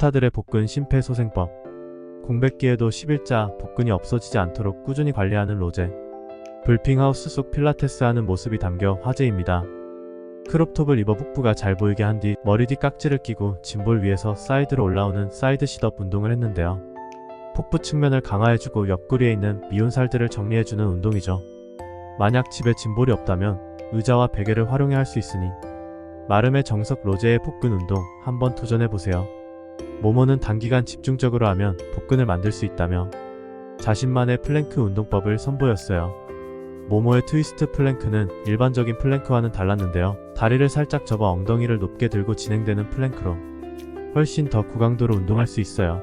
스타들의 복근 심폐소생법. 공백기에도 10일자 복근이 없어지지 않도록 꾸준히 관리하는 로제. 불핑하우스 속 필라테스 하는 모습이 담겨 화제입니다. 크롭톱을 입어 북부가 잘 보이게 한 뒤 머리 뒤 깍지를 끼고 짐볼 위에서 사이드로 올라오는 사이드 시덥 운동을 했는데요. 복부 측면을 강화해주고 옆구리에 있는 미운 살들을 정리해주는 운동이죠. 만약 집에 짐볼이 없다면 의자와 베개를 활용해 할 수 있으니 마름의 정석 로제의 복근 운동 한번 도전해보세요. 모모는 단기간 집중적으로 하면 복근을 만들 수 있다며 자신만의 플랭크 운동법을 선보였어요. 모모의 트위스트 플랭크는 일반적인 플랭크와는 달랐는데요. 다리를 살짝 접어 엉덩이를 높게 들고 진행되는 플랭크로 훨씬 더 고강도로 운동할 수 있어요.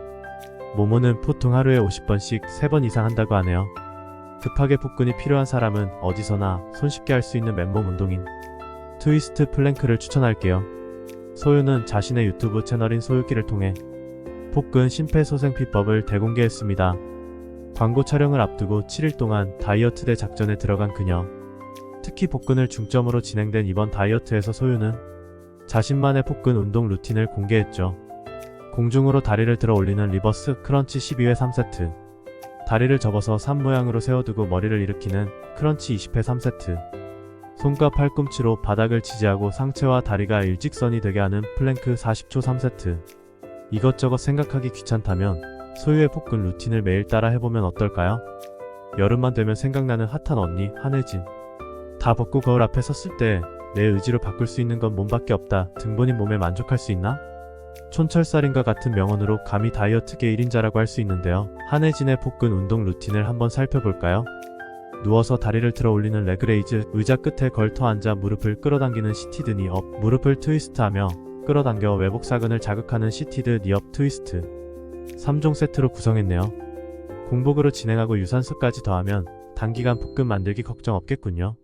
모모는 보통 하루에 50번씩 3번 이상 한다고 하네요. 급하게 복근이 필요한 사람은 어디서나 손쉽게 할 수 있는 맨몸 운동인 트위스트 플랭크를 추천할게요. 소유는 자신의 유튜브 채널인 소유기를 통해 복근 심폐소생 비법을 대공개했습니다. 광고 촬영을 앞두고 7일 동안 다이어트 대 작전에 들어간 그녀. 특히 복근을 중점으로 진행된 이번 다이어트에서 소유는 자신만의 복근 운동 루틴을 공개했죠. 공중으로 다리를 들어 올리는 리버스 크런치 12회 3세트. 다리를 접어서 산 모양으로 세워두고 머리를 일으키는 크런치 20회 3세트. 손과 팔꿈치로 바닥을 지지하고 상체와 다리가 일직선이 되게 하는 플랭크 40초 3세트. 이것저것 생각하기 귀찮다면 소유의 복근 루틴을 매일 따라 해보면 어떨까요? 여름만 되면 생각나는 핫한 언니 한혜진. 다 벗고 거울 앞에 섰을 때 내 의지로 바꿀 수 있는 건 몸밖에 없다. 등본인 몸에 만족할 수 있나? 촌철살인과 같은 명언으로 감히 다이어트계 1인자라고 할 수 있는데요. 한혜진의 복근 운동 루틴을 한번 살펴볼까요? 누워서 다리를 들어 올리는 레그레이즈, 의자 끝에 걸터 앉아 무릎을 끌어당기는 시티드 니업, 무릎을 트위스트하며 끌어당겨 외복 사근을 자극하는 시티드 니업 트위스트. 3종 세트로 구성했네요. 공복으로 진행하고 유산소까지 더하면 단기간 복근 만들기 걱정 없겠군요.